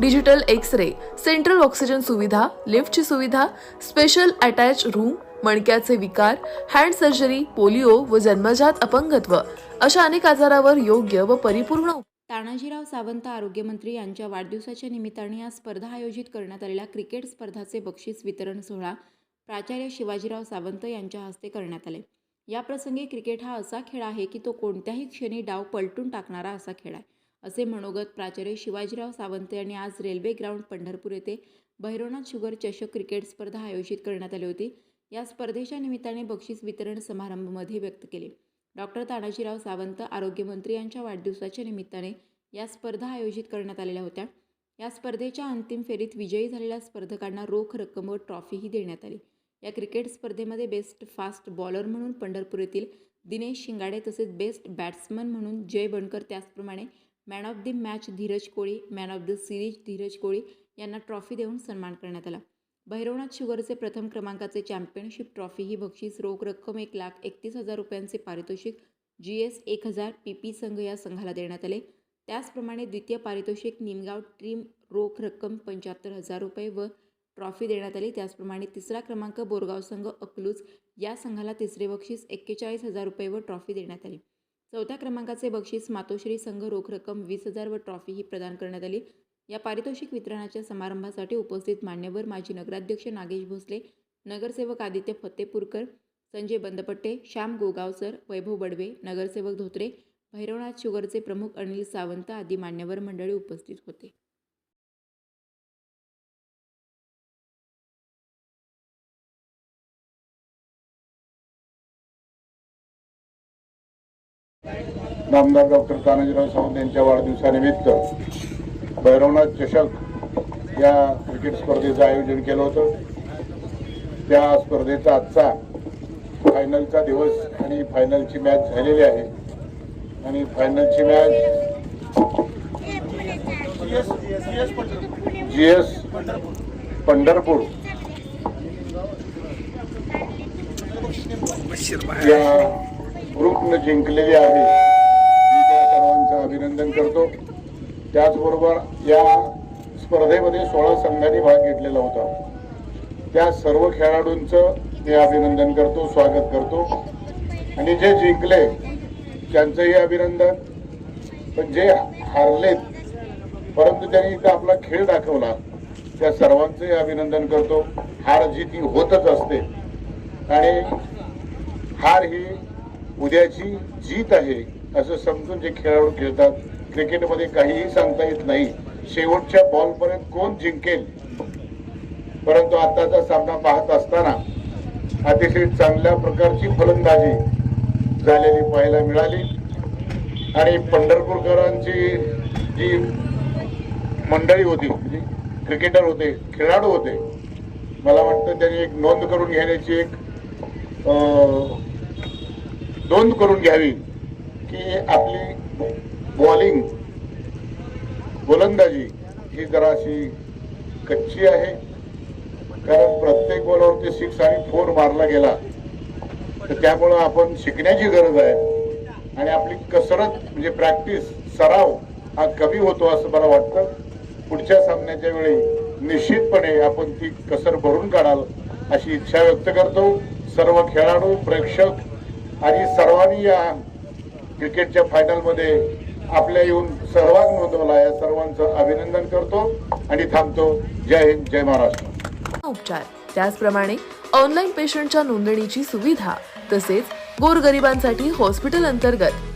digital X ray central oxygen सुविधा लिफ्टची सुविधा स्पेशल अटॅच रूम मणक्याचे विकार हँड सर्जरी पोलिओ व जन्मजात अपंगत्व अशा अनेक आजारावर योग्य व परिपूर्ण तानाजीराव सावंत आरोग्यमंत्री यांच्या वाढदिवसाच्या निमित्ताने या स्पर्धा आयोजित करण्यात आलेल्या क्रिकेट स्पर्धाचे बक्षीस वितरण सोहळा प्राचार्य शिवाजीराव सावंत यांच्या हस्ते करण्यात आले. याप्रसंगी क्रिकेट हा असा खेळ आहे की तो कोणत्याही क्षणी डाव पलटून टाकणारा असा खेळ आहे. असे मनोगत प्राचार्य शिवाजीराव सावंत यांनी आज रेल्वे ग्राउंड पंढरपूर येथे भैरवनाथ शुगर चषक क्रिकेट स्पर्धा आयोजित करण्यात आली होती. या स्पर्धेच्या निमित्ताने बक्षीस वितरण समारंभामध्ये व्यक्त केले. डॉक्टर तानाजीराव सावंत आरोग्यमंत्री यांच्या वाढदिवसाच्या निमित्ताने या स्पर्धा आयोजित करण्यात आलेल्या होत्या. या स्पर्धेच्या अंतिम फेरीत विजयी झालेल्या स्पर्धकांना रोख रक्कम व ट्रॉफीही देण्यात आली. या क्रिकेट स्पर्धेमध्ये बेस्ट फास्ट बॉलर म्हणून पंढरपूर येथील दिनेश शिंगाडे तसेच बेस्ट बॅट्समन म्हणून जय बणकर त्याचप्रमाणे man of the match Dhiraj Koli man of the series Dhiraj Koli यांना ट्रॉफी देऊन सन्मान करण्यात आला. भैरवनाथ शुगरचे प्रथम क्रमांकाचे चॅम्पियनशिप ट्रॉफी ही बक्षीस रोख रक्कम एक लाख एकतीस हजार रुपयांचे पारितोषिक जी एस एक हजार पी पी संघ या संघाला देण्यात आले. त्याचप्रमाणे द्वितीय पारितोषिक निमगाव ट्रीम रोख रक्कम पंच्याहत्तर हजार रुपये व ट्रॉफी देण्यात आली. त्याचप्रमाणे तिसरा क्रमांक बोरगाव संघ अकलूज या संघाला तिसरे बक्षीस एक्केचाळीस हजार रुपये व ट्रॉफी देण्यात आली. चौथ्या क्रमांकाचे बक्षीस मातोश्री संघ रोख रक्कम वीस हजार व ट्रॉफी ही प्रदान करण्यात आली. या पारितोषिक वितरणाच्या समारंभासाठी उपस्थित मान्यवर माजी नगराध्यक्ष नागेश भोसले नगरसेवक आदित्य फतेपूरकर संजय बंदपट्टे श्याम गोगावसर वैभव बडवे नगरसेवक धोत्रे भैरवनाथ शुगरचे प्रमुख अनिल सावंत आदी मान्यवर मंडळी उपस्थित होते. नामदार डॉक्टर तानाजीराव सावंत यांच्या वाढदिवसानिमित्त भैरवनाथ चषक या क्रिकेट स्पर्धेचं आयोजन केलं होतं. त्या स्पर्धेचा आजचा फायनलचा दिवस आणि फायनलची मॅच झालेली आहे. आणि फायनलची मॅच जी एस पंढरपूर या रुग्ण जिंकलेली आहे. मी त्या सर्वांचं अभिनंदन करतो. त्याचबरोबर या स्पर्धेमध्ये सोळा संघांनी भाग घेतलेला होता. त्या सर्व खेळाडूंचं मी अभिनंदन करतो स्वागत करतो. आणि जे जिंकले त्यांचंही अभिनंदन. पण जे हारलेत परंतु त्यांनी इथं आपला खेळ दाखवला त्या सर्वांचंही अभिनंदन करतो. हार जीत ही होतच असते. आणि हार ही उद्याची जीत आहे असं समजून जे खेळाडू खेळतात क्रिकेटमध्ये काहीही सांगता येत नाही. शेवटच्या बॉलपर्यंत कोण जिंकेल? परंतु आताचा सामना पाहत असताना अतिशय चांगल्या प्रकारची फलंदाजी झालेली पाहायला मिळाली. आणि पंढरपूरकरांची जी मंडळी होती जी क्रिकेटर होते खेळाडू होते मला वाटतं त्यांनी एक नोंद करून घेण्याची एक नोंद करून घ्यावी की आपली बॉलिंग गोलंदाजी ही जरा अशी कच्ची आहे. कारण प्रत्येक बॉलवरती सिक्स आणि फोर मारला गेला तर त्यामुळं आपण शिकण्याची गरज आहे. आणि आपली कसरत म्हणजे प्रॅक्टिस सराव हा कमी होतो असं मला वाटतं. पुढच्या सामन्याच्या वेळी निश्चितपणे आपण ती कसर भरून काढाल अशी इच्छा व्यक्त करतो. सर्व खेळाडू प्रेक्षक आणि सर्वांनी या क्रिकेटच्या फायनलमध्ये आपल्या येऊन सहभाग नोंदवला. या सर्वांचं अभिनंदन करतो आणि थांबतो. जय हिंद जय महाराष्ट्र. उपचार. त्याचप्रमाणे ऑनलाईन पेशंटच्या नोंदणीची सुविधा तसेच गोरगरिबांसाठी हॉस्पिटल अंतर्गत